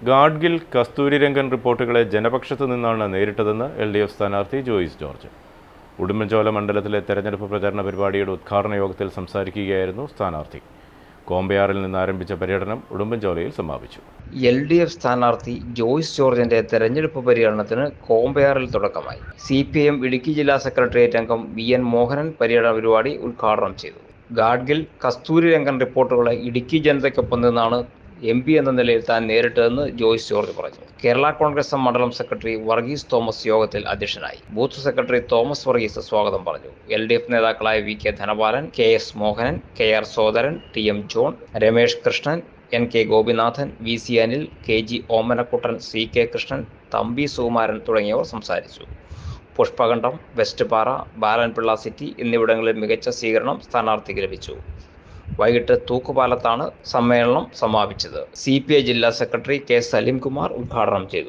ഗാഡ്ഗിൽ കസ്തൂരിരംഗൻ റിപ്പോർട്ടുകളെ ജനപക്ഷത്തു നിന്നാണ് നേരിട്ടതെന്ന് L D F സ്ഥാനാർത്ഥി Joice George. Udumbanchola മണ്ഡലത്തിലെ തെരഞ്ഞെടുപ്പ് പ്രചാരണ പരിപാടിയുടെ ഉദ്ഘാടന യോഗത്തിൽ സംസാരിക്കുകയായിരുന്നു സ്ഥാനാർത്ഥി. കോമ്പയാറിൽ നിന്ന് ആരംഭിച്ച പര്യടനം ഉടുമ്പൻചോലയിൽ സമാപിച്ചു. എൽ ഡി എഫ് സ്ഥാനാർത്ഥി ജോയ്സ് ജോർജിന്റെ തെരഞ്ഞെടുപ്പ് പര്യടനത്തിന് കോമ്പയാറിൽ തുടക്കമായി. സി പി എം ഇടുക്കി ജില്ലാ സെക്രട്ടേറിയറ്റ് അംഗം വി എൻ മോഹനൻ പര്യടന പരിപാടി ഉദ്ഘാടനം ചെയ്തു. ഗാഡ്ഗിൽ കസ്തൂരി രംഗൻ റിപ്പോർട്ടുകളെ ഇടുക്കി ജനതയ്ക്കൊപ്പം നിന്നാണ് എം പി എന്ന നിലയിൽ താൻ നേരിട്ടതെന്ന് ജോയ്സ് ജോർജ് പറഞ്ഞു. കേരള കോൺഗ്രസ് മണ്ഡലം സെക്രട്ടറി വർഗീസ് തോമസ് യോഗത്തിൽ അധ്യക്ഷനായി. ബൂത്ത് സെക്രട്ടറി തോമസ് വർഗീസ് സ്വാഗതം പറഞ്ഞു. എൽ ഡി എഫ് നേതാക്കളായ V K Dhanapalan K S Mohanan K R Sodaran T M John Ramesh Krishnan N K Gopinathan V C Anil K G Omanakuttan C K Krishnan Thampi Sukumaran തുടങ്ങിയവർ സംസാരിച്ചു. പുഷ്പകണ്ഠം west പാറ Balan Pillai city എന്നിവിടങ്ങളിൽ മികച്ച സ്വീകരണം സ്ഥാനാർത്ഥിക്ക് ലഭിച്ചു. വൈകിട്ട് തൂക്കുപാലത്താണ് സമ്മേളനം സമാപിച്ചത്. സി ജില്ലാ സെക്രട്ടറി കെ സലീംകുമാർ ഉദ്ഘാടനം ചെയ്തു.